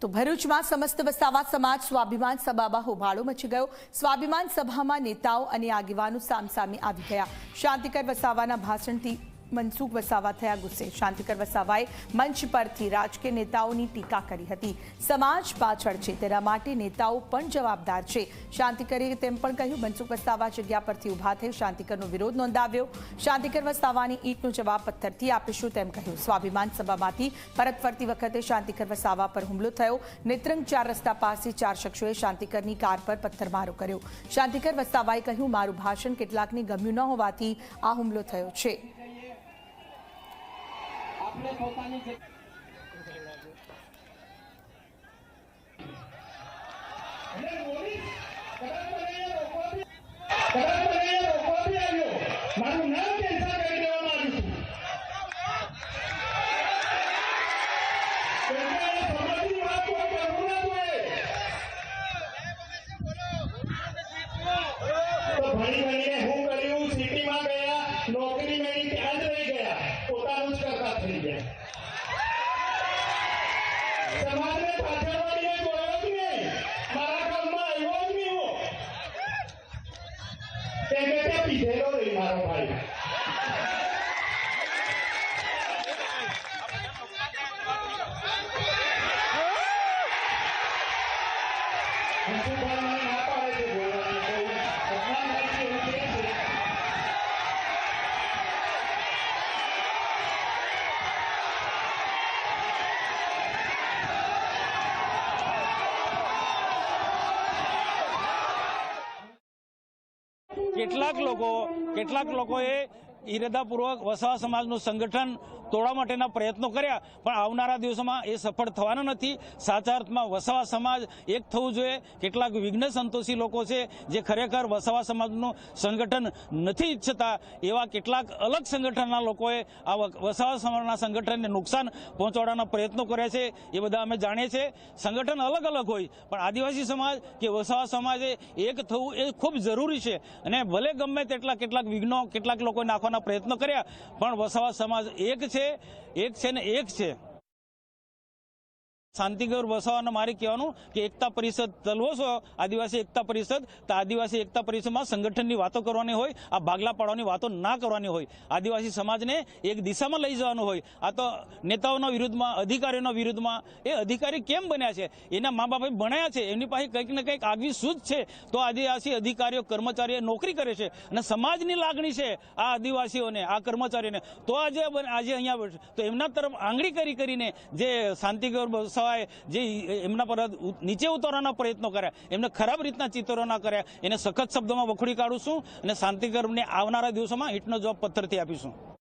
તો ભરૂચમાં સમસ્ત વસાવા સમાજ સ્વાભિમાન સભામાં હોબાળો મચી ગયો. સ્વાભિમાન સભામાં નેતાઓ અને આગેવાનો સામસામે આવી ગયા. શાંતિકર વસાવાના ભાષણથી મનસુખ વસાવા થયા ગુસ્સે. શાંતિકર વસાવાએ મંચ પરથી રાજકીય નેતાઓની ટીકા કરી હતી. સમાજ પાછળ છે, તેના માટે નેતાઓ પણ જવાબદાર છે. શાંતિકરે તેમ પણ કહ્યું, મનસુખ વસાવા જગ્યા પરથી ઊભા થઈ શાંતિકરનો વિરોધ નોંધાવ્યો. શાંતિકર વસાવાની ઈંટનો જવાબ પથ્થરથી આપીશું, તેમ કહ્યું. સ્વાભિમાન સભામાંથી પરત ફરતી વખતે શાંતિકર વસાવા પર હુમલો થયો. નેત્રંગ ચાર રસ્તા પાસે ચાર શખ્સોએ શાંતિકરની કાર પર પથ્થરમારો કર્યો. શાંતિકર વસાવાએ કહ્યું, મારું ભાષણ કેટલાકને ગમ્યું ન હોવાથી આ હુમલો થયો છે. આપણે પોતાની મારું નામ કેન્સલ કરી દેવામાં આવ્યું વાત કરવું ભણી ભણીને હું કર્યું સિટીમાં ગયા નોકરી મેળવી ત્યાં જ રહી ગયા કરતા થઈ ગયા સમાજને પાછળ વાળીને જોયો જ મારા ભાઈ. કેટલાક લોકો કેટલાક લોકોએ ઈરાદાપૂર્વક વસાવા સમાજનું સંગઠન તોડવા માટેના પ્રયત્નો કર્યા, પણ આવનારા દિવસોમાં એ સફળ થવાના નથી. સાચા અર્થમાં વસાવા સમાજ એક થવું જોઈએ. કેટલાક વિઘ્ન સંતોષી લોકો છે જે ખરેખર વસાવા સમાજનું સંગઠન નથી ઈચ્છતા. એવા કેટલાક અલગ સંગઠનના લોકોએ આ વસાવા સમાજના સંગઠનને નુકસાન પહોંચાડવાના પ્રયત્નો કર્યા છે. એ બધા અમે જાણીએ છીએ. સંગઠન અલગ અલગ હોય, પણ આદિવાસી સમાજ કે વસાવા સમાજે એક થવું એ ખૂબ જરૂરી છે. અને ભલે ગમે તેટલા કેટલાક વિઘ્નો કેટલાક લોકોએ નાખવાના પ્રયત્નો કર્યા. પણ વસાવા સમાજ એક છે એક છે ને એક છે. શાંતિગર વસાવાને મારે કહેવાનું કે એકતા પરિષદ તલવો છો આદિવાસી એકતા પરિષદ, તો આદિવાસી એકતા પરિષદમાં સંગઠનની વાતો કરવાની હોય, આ ભાગલા પાડવાની વાતો ના કરવાની હોય. આદિવાસી સમાજને એક દિશામાં લઈ જવાનું હોય. આ તો નેતાઓના વિરુદ્ધમાં, અધિકારીઓના વિરુદ્ધમાં, એ અધિકારી કેમ બન્યા છે? એના મા બાપે ભણાયા છે. એમની પાસે કંઈક ને કંઈક આગવી સૂઝ છે. તો આદિવાસી અધિકારીઓ, કર્મચારીઓ નોકરી કરે છે. અને સમાજની લાગણી છે આ આદિવાસીઓને, આ કર્મચારીઓને. તો આજે આજે અહીંયા તો એમના તરફ આંગળી કરી કરીને જે શાંતિગર વસાવાએ જે એમના પર નીચે ઉતારવાના પ્રયત્નો કર્યા એમને ખરાબ રીતના ચિત્રો ના કર્યા એને સખત શબ્દોમાં વખોડી કાઢું છું અને શાંતિગરને આવનારા દિવસોમાં હિટનો જવાબ પથ્થરથી આપીશું.